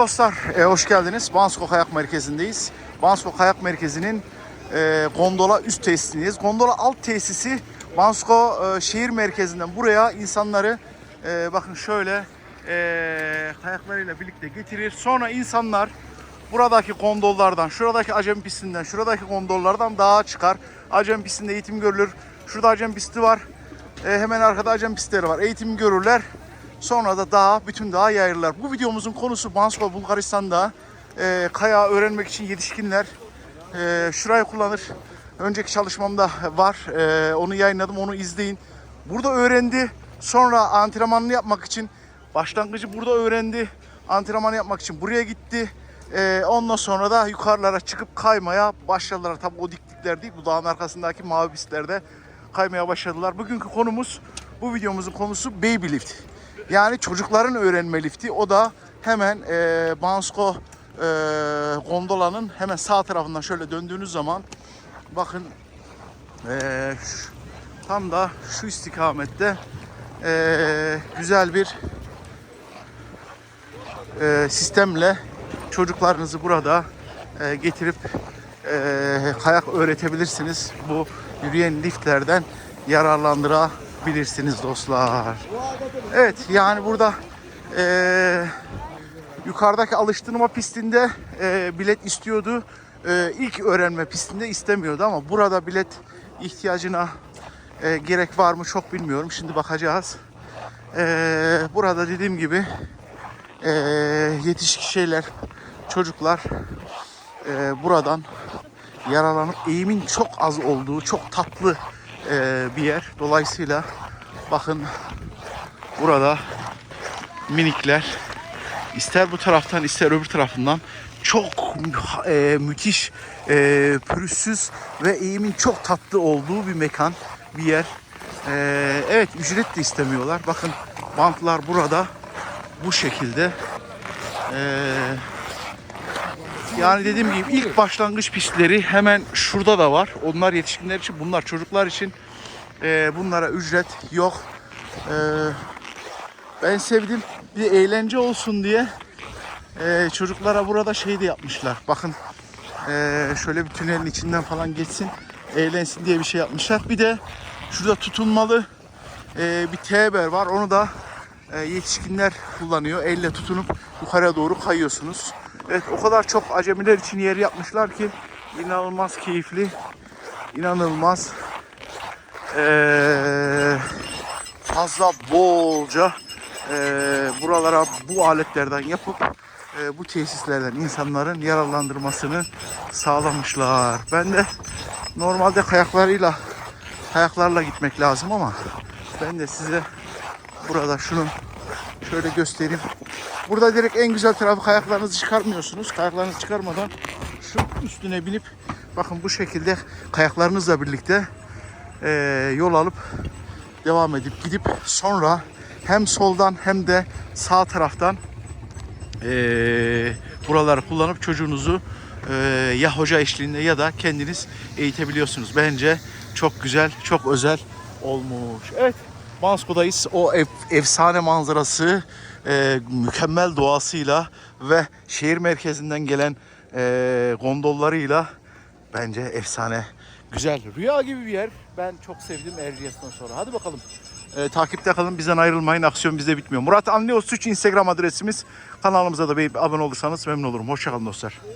Dostlar e, hoş geldiniz. Bansko Kayak Merkezi'ndeyiz. Bansko Kayak Merkezi'nin e, gondola üst tesisindeyiz. Gondola alt tesisi Bansko e, şehir merkezinden buraya insanları e, bakın şöyle e, kayaklarıyla birlikte getirir. Sonra insanlar buradaki gondollardan, şuradaki acem pistinden, şuradaki gondollardan dağa çıkar. Acem pistinde eğitim görülür. Şurada acem pisti var. E, hemen arkada acem pistleri var. Eğitim görürler. Sonra da dağa, bütün dağa yayılırlar. Bu videomuzun konusu Bansko, Bulgaristan'da e, kayağı öğrenmek için yetişkinler e, şurayı kullanır. Önceki çalışmamda var. E, onu yayınladım, onu izleyin. Burada öğrendi. Sonra antrenmanını yapmak için başlangıcı burada öğrendi. Antrenmanı yapmak için buraya gitti. E, ondan sonra da yukarılara çıkıp kaymaya başladılar. Tabii o diklikler değil, bu dağın arkasındaki mavi pistlerde kaymaya başladılar. Bugünkü konumuz, bu videomuzun konusu baby lift. Yani çocukların öğrenme lifti. O da hemen e, Bansko e, gondolanın hemen sağ tarafından şöyle döndüğünüz zaman bakın e, tam da şu istikamette e, güzel bir e, sistemle çocuklarınızı burada e, getirip e, kayak öğretebilirsiniz. Bu yürüyen liftlerden yararlandırabilirsiniz dostlar. Evet yani burada eee, yukarıdaki alıştırma pistinde eee, bilet istiyordu. Eee, ilk öğrenme pistinde istemiyordu ama burada bilet ihtiyacına eee, gerek var mı çok bilmiyorum. Şimdi bakacağız. Eee, burada dediğim gibi eee yetişkin şeyler, çocuklar eee, buradan yararlanıp eğimin çok az olduğu, çok tatlı eee, bir yer. Dolayısıyla bakın burada minikler ister bu taraftan ister öbür tarafından çok e, müthiş e, pürüzsüz ve eğimin çok tatlı olduğu bir mekan bir yer. E, evet ücret de istemiyorlar. Bakın bantlar burada bu şekilde. E, yani dediğim gibi ilk başlangıç pistleri hemen şurada da var. Onlar yetişkinler için, bunlar çocuklar için. E, bunlara ücret yok. E, ben sevdim. Bir eğlence olsun diye e, çocuklara burada şey de yapmışlar. Bakın e, şöyle bir tünelin içinden falan geçsin, eğlensin diye bir şey yapmışlar. Bir de şurada tutunmalı e, bir teber var. Onu da e, yetişkinler kullanıyor. Elle tutunup yukarıya doğru kayıyorsunuz. Evet o kadar çok acemiler için yer yapmışlar ki inanılmaz keyifli, inanılmaz eee fazla bolca e, buralara bu aletlerden yapıp e, bu tesislerden insanların yararlandırmasını sağlamışlar. Ben de normalde kayaklarıyla kayaklarla gitmek lazım ama ben de size burada şunu şöyle göstereyim. Burada direkt en güzel tarafı kayaklarınızı çıkarmıyorsunuz. Kayaklarınızı çıkarmadan şu üstüne binip bakın bu şekilde kayaklarınızla birlikte e, yol alıp devam edip gidip sonra hem soldan hem de sağ taraftan eee, buraları kullanıp çocuğunuzu eee, ya hoca eşliğinde ya da kendiniz eğitebiliyorsunuz. Bence çok güzel, çok özel olmuş. Evet, Bansko'dayız. O ef- efsane manzarası, eee, mükemmel doğasıyla ve şehir merkezinden gelen eee, gondollarıyla bence efsane. Güzel, rüya gibi bir yer. Ben çok sevdim Erciyes'ten sonra. Hadi bakalım. Ee, takipte kalın, bizden ayrılmayın. Aksiyon bizde bitmiyor. Murat Anlıyor Suç Instagram adresimiz. Kanalımıza da bir abone olursanız memnun olurum. Hoşçakalın dostlar.